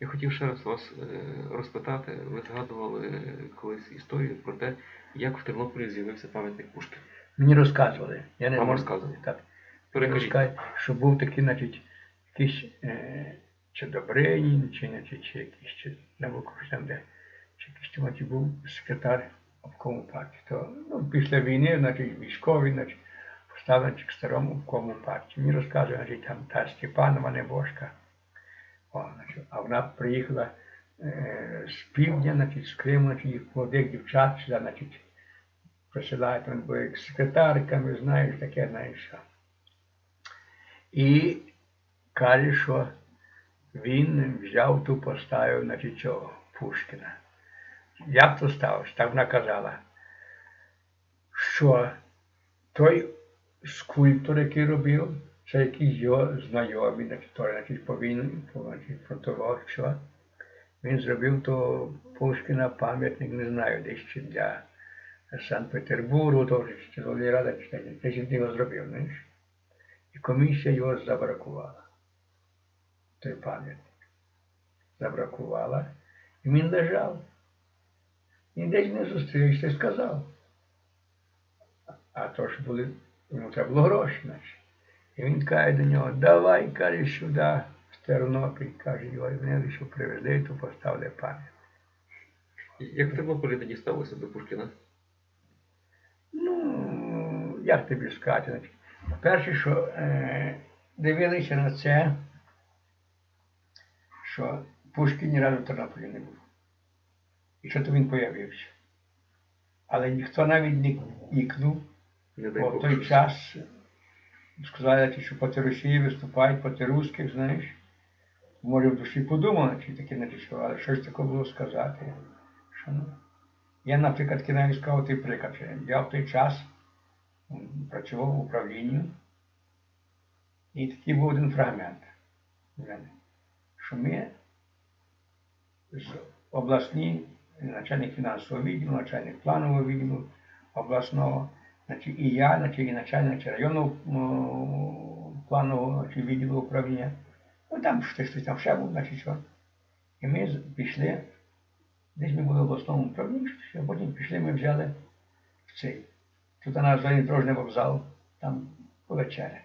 Я хотів ще раз вас е, розпитати. Ви згадували колись історію про те, як в Тернополі з'явився пам'ятник Пушкіна. Мені розказували. Я не Вам розказували? Так. Перекажіть. Що був такий, значить, якийсь е, чи Добринін, чи, значить, чи якийсь чи Навокруч там, де чи якийсь там, значить, був секретар обкому партії. То ну, після війни, значить, військовий, значить, к старому обкому партії. Мені розказує, значить, там та Степанова Небожка. О, значить, а вона приїхала е, з півдня, значить, з Криму, значить, їх молодих дівчат сюди, значить, присилають, там були секретарками, знаєш, таке, знаєш. І каже, що він взяв ту поставив, значить, цього Пушкіна. Як то сталося? Так вона казала, що той скульптор, який робив, це якийсь його значить, той, значить, по фронтового, що. Він зробив то Пушкіна пам'ятник, не знаю, десь чи для Санкт-Петербургу, то чи Верховної Ради, чи десь він його зробив, знаєш. І комісія його забракувала. Той пам'ятник. Забракувала. І він лежав. І десь не зустрівся і сказав. А то ж були, йому треба було гроші, значить. І він каже до нього, давай, каже, сюди, в Тернопіль, каже, його, і що привезли, то поставили пам'ятник. Як в Тернополі тоді сталося до Пушкіна? Ну, як тобі сказати? Перше, що е, дивилися на це, що Пушкін ні разу в Тернополі не був. І що то він появився. Але ніхто навіть не ікнув, бо в той час сказали, що проти Росії виступають, проти русських, знаєш. Може, в душі подумали, чи таке але щось таке було сказати. Що, ну. Я, наприклад, кидаю сказав той приклад. Я в той час працював в управлінні, і такий був один фрагмент що ми з обласні, начальник фінансового відділу, начальник планового відділу обласного, значить, і я, значить, і начальник значить, районного планового значить, відділу управління. Ну там щось там ще був, значить що. І ми пішли, десь ми були в обласному управлінні, а потім пішли, ми взяли в цей. Тут у нас залізнодорожний вокзал, там повечеряти.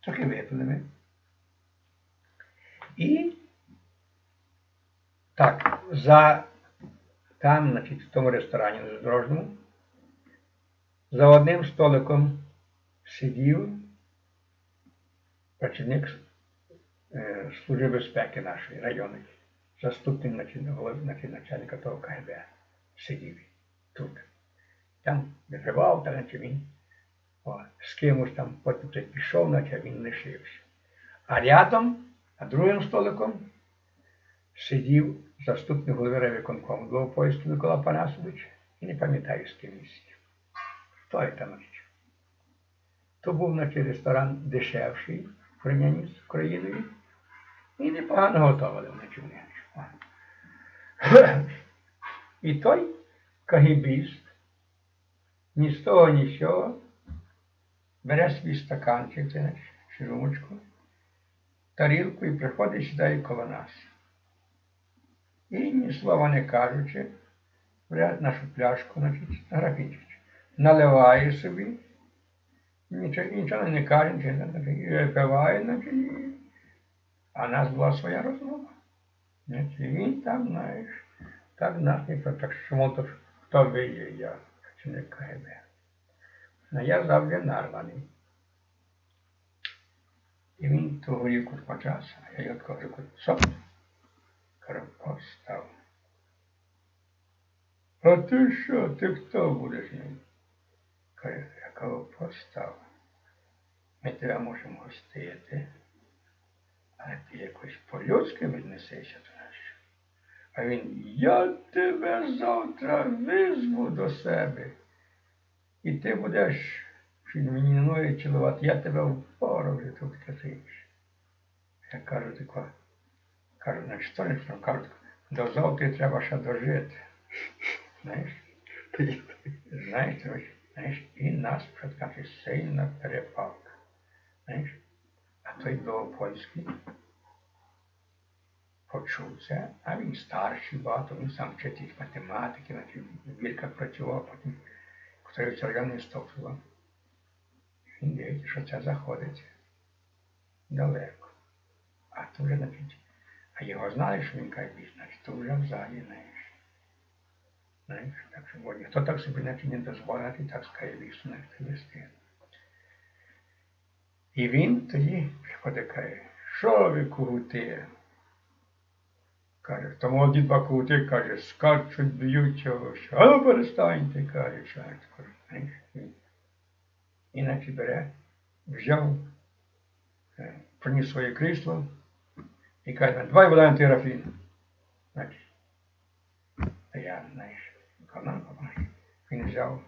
Трохи випили ми. І так, за там, значить, в тому ресторані залізнодорожному, за одним столиком сидів працівник е, Служби безпеки нашої районної, заступник начальника, того КГБ сидів тут. Там випивав, та наче він о, з кимось там потім пішов, наче він лишився. А рядом, а другим столиком, сидів заступник голови райвиконкому Довгопольський Микола Панасович, і не пам'ятаю, з ким він Там? То був наче ресторан дешевший в порівнянні з Україною. І непогано готували вони чули. І той кагібіст ні з того, ні з цього бере свій стаканчик, чи румочку, тарілку і приходить сідає коло нас. І ні слова не кажучи, бере нашу пляшку, значить, графічку, наливає собі, нічого, нічого не каже, нічого не випиває, значить, а нас була своя розмова. Значить, він там, знаєш, так нас не про- так то, хто ви є, я працівник КГБ. Ну, я завжди нарваний. І він ту горівку почався, а я його кажу, соп, кажу, постав. А ти що, ти хто будеш? Постав. Ми тебе можемо гостити, але ти якось по-людськи віднесешся до нас. А він, я тебе завтра визву до себе. І ти будеш мені ноги цілувати, я тебе впору вже тут катиш. Я кажу тако, кажу, значить, що не кажу, до завтра треба ще дожити. Знаєш, знаєш, і нас така сильна перепалка. Знаєш, а той до польський почув це, а він старший багато, він сам вчитель математики, на тій вірках працював, потім котрий районний стовпила. Він дивиться, що це заходить далеко. А то вже, значить, а його знали, що він каже, значить, то вже взагалі, знаєш. Знаєш, так що бо ніхто так собі значить, не дозволить, і так скаже, вісу, значить, вести. І він тоді приходить, каже, що ви кугути? Каже, то молоді два кугути, каже, скачуть, б'ються, що, а ну перестаньте, каже, що я таке, знаєш. він. Іначе бере, взяв, е, приніс своє крісло і каже, давай вода антирафін. Значить, а я, знаєш, канал побачив. Він взяв,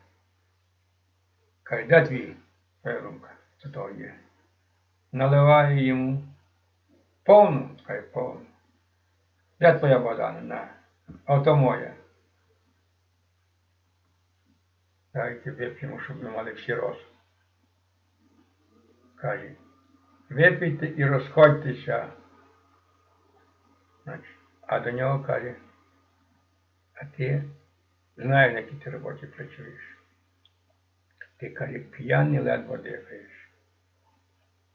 каже, де твій рука? Це то є. Наливає йому повну, каже, повну. Де твоя вода? На. А то моя. Дайте вип'ємо, щоб ми мали всі розум. Каже, випийте і розходьтеся. А до нього каже, а ти знаєш, на якій ти роботі працюєш. Ти каже, п'яний ледве дихаєш.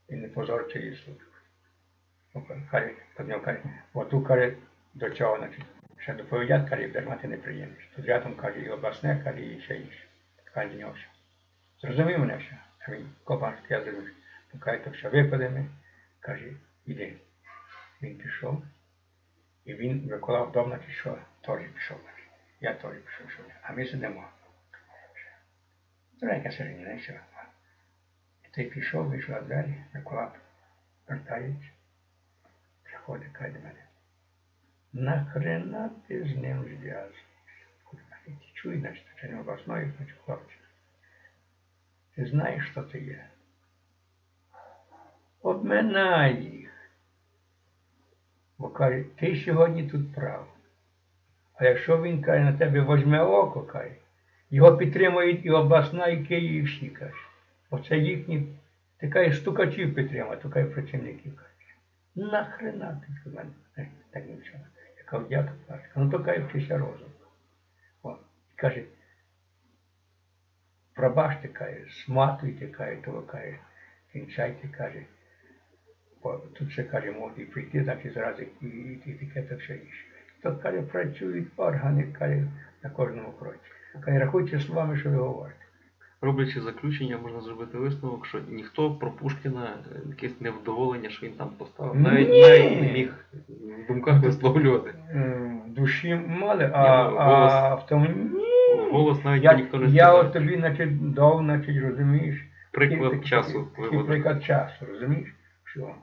І не позор цієї служби. Ну, Каже, нього каже, оту каже, до цього, значить, ще доповідять, каже, будеш мати неприємність. Тут рядом каже, і обласне, каже, і ще інше. Каже нього все. Зрозумів мене все. А він копаш, я зрозумів. Ну, каже, то все випадемо. Каже, іди. Він пішов. І він виконав дом, що теж пішов. Значить. Я теж пішов, що. А ми сидимо. Дорога середина, і все. І той пішов, вийшов на двері, Микола вертається. Приходить, каже мене. Нахрена ти з ним зв'язуєш? Курва, Ти чуєш, значить, це не обласної, значить, хлопчик. Ти знаєш, що ти є? Обминай їх. Бо каже, ти сьогодні тут прав. А якщо він каже, на тебе возьме око, каже, його підтримують і обласна, і Київ, і каже. Оце їхні, ти каже, стукачів підтримує, то каже працівників каже. Нахрена ти в мене так нічого. Я кажу, дякую, каже. Ну то каже, вчися розум. О, і каже, пробачте, каже, сматуйте, каже, того каже, кінчайте, каже. Тут ще каже, можуть прийти, значить зразу і, і, і таке та все інше. То каже, працюють органи, каже, на кожному кроці. Каже, рахуйте словами, що ви говорите. Роблячи заключення, можна зробити висновок, що ніхто про Пушкіна е, якесь невдоволення, що він там поставив, навіть, Ні. навіть не міг в думках висловлювати. М, душі мали, Ні, а, ну, а в тому ні. Голос навіть Я, ніхто не я сказав. от тобі, значить, дав, значить, розумієш. Приклад часу виводу. Приклад часу, розумієш? Що?